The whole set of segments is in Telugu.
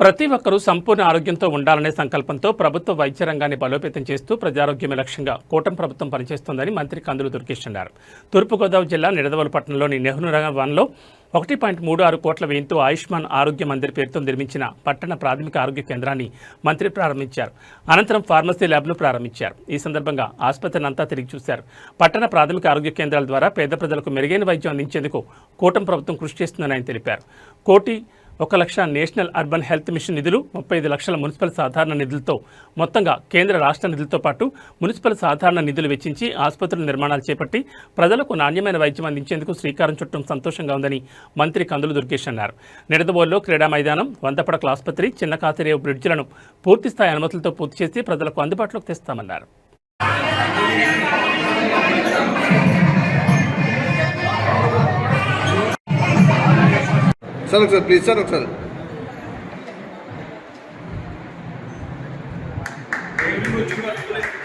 ప్రతి ఒక్కరూ సంపూర్ణ ఆరోగ్యంతో ఉండాలనే సంకల్పంతో ప్రభుత్వ వైద్య రంగాన్ని బలోపేతం చేస్తూ ప్రజారోగ్యమే లక్ష్యంగా కూటమి ప్రభుత్వం పనిచేస్తోందని మంత్రి కందులు దుర్గేష్ అన్నారు. తూర్పుగోదావరి జిల్లా నిడదవలపట్నంలోని నెహ్రూ నగర్ వన్లో ఒకటి పాయింట్ మూడు ఆరు కోట్ల వ్యయంతో ఆయుష్మాన్ ఆరోగ్య మందిర్ పేరుతో నిర్మించిన పట్టణ ప్రాథమిక ఆరోగ్య కేంద్రాన్ని మంత్రి ప్రారంభించారు. అనంతరం ఫార్మసీ ల్యాబ్ను ప్రారంభించారు. ఈ సందర్భంగా ఆసుపత్రిని అంతా తిరిగి చూశారు. పట్టణ ప్రాథమిక ఆరోగ్య కేంద్రాల ద్వారా పేద ప్రజలకు మెరుగైన వైద్యం అందించేందుకు కూటమి ప్రభుత్వం కృషి చేస్తుందని ఆయన తెలిపారు. కోటి ఒక lakh national urban health mission నిధులు ముప్పై ఐదు లక్షల మున్సిపల్ సాధారణ నిధులతో మొత్తంగా కేంద్ర రాష్ట్ర నిధులతో పాటు మున్సిపల్ సాధారణ నిధులు వెచ్చించి ఆసుపత్రుల నిర్మాణాలు చేపట్టి ప్రజలకు నాణ్యమైన వైద్యం అందించేందుకు శ్రీకారం చుట్టడం సంతోషంగా ఉందని మంత్రి కందులు దుర్గేష్ అన్నారు. నిడదబోల్లో క్రీడా మైదానం వందపడకల ఆసుపత్రి చిన్న కాతిరేవు బ్రిడ్జ్లను పూర్తిస్థాయి అనుమతులతో పూర్తి చేసి ప్రజలకు అందుబాటులోకి తెస్తామన్నారు. సార్ ఒకసారి ప్లీజ్ సార్ ఒకసారి సరే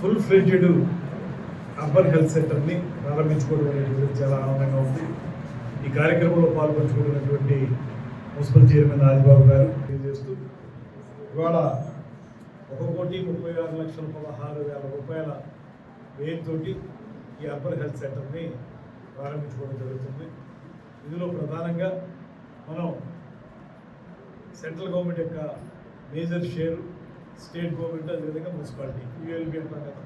ఫుల్ ఫ్రిడ్జ్ అర్బన్ హెల్త్ సెంటర్ని ప్రారంభించుకోవడం అనేది చాలా ఆనందంగా ఉంది. ఈ కార్యక్రమంలో పాల్పంచుకున్నటువంటి మున్సిపల్ చైర్మన్ ఆదిబాబు గారు తెలియజేస్తూ ఇవాళ ఒక కోటి ముప్పై ఆరు లక్షల పదహారు వేల రూపాయల వ్యయంతో ఈ అర్బన్ హెల్త్ సెంటర్ని ప్రారంభించుకోవడం జరుగుతుంది. ఇందులో ప్రధానంగా మనం సెంట్రల్ గవర్నమెంట్ యొక్క మేజర్ షేర్ స్టేట్ గవర్నమెంట్ అదేవిధంగా మున్సిపాలిటీ యూఎల్బి అంటాం కదా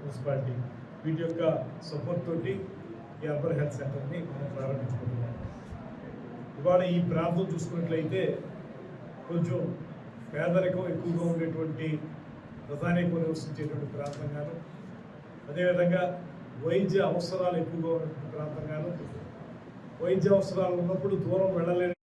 మున్సిపాలిటీ వీటి యొక్క సపోర్ట్ తోటి ఈ అర్బన్ హెల్త్ సెంటర్ని మనం ప్రారంభించుకుంటున్నాం. ఇవాళ ఈ ప్రాంతం చూసుకున్నట్లయితే కొంచెం పేదరికం ఎక్కువగా ఉండేటువంటి ప్రధానికం నివసించేటువంటి ప్రాంతంగాను అదేవిధంగా వైద్య అవసరాలు ఎక్కువగా ఉన్నటువంటి ప్రాంతంగాను వైద్య అవసరాలు ఉన్నప్పుడు దూరం వెళ్ళలేని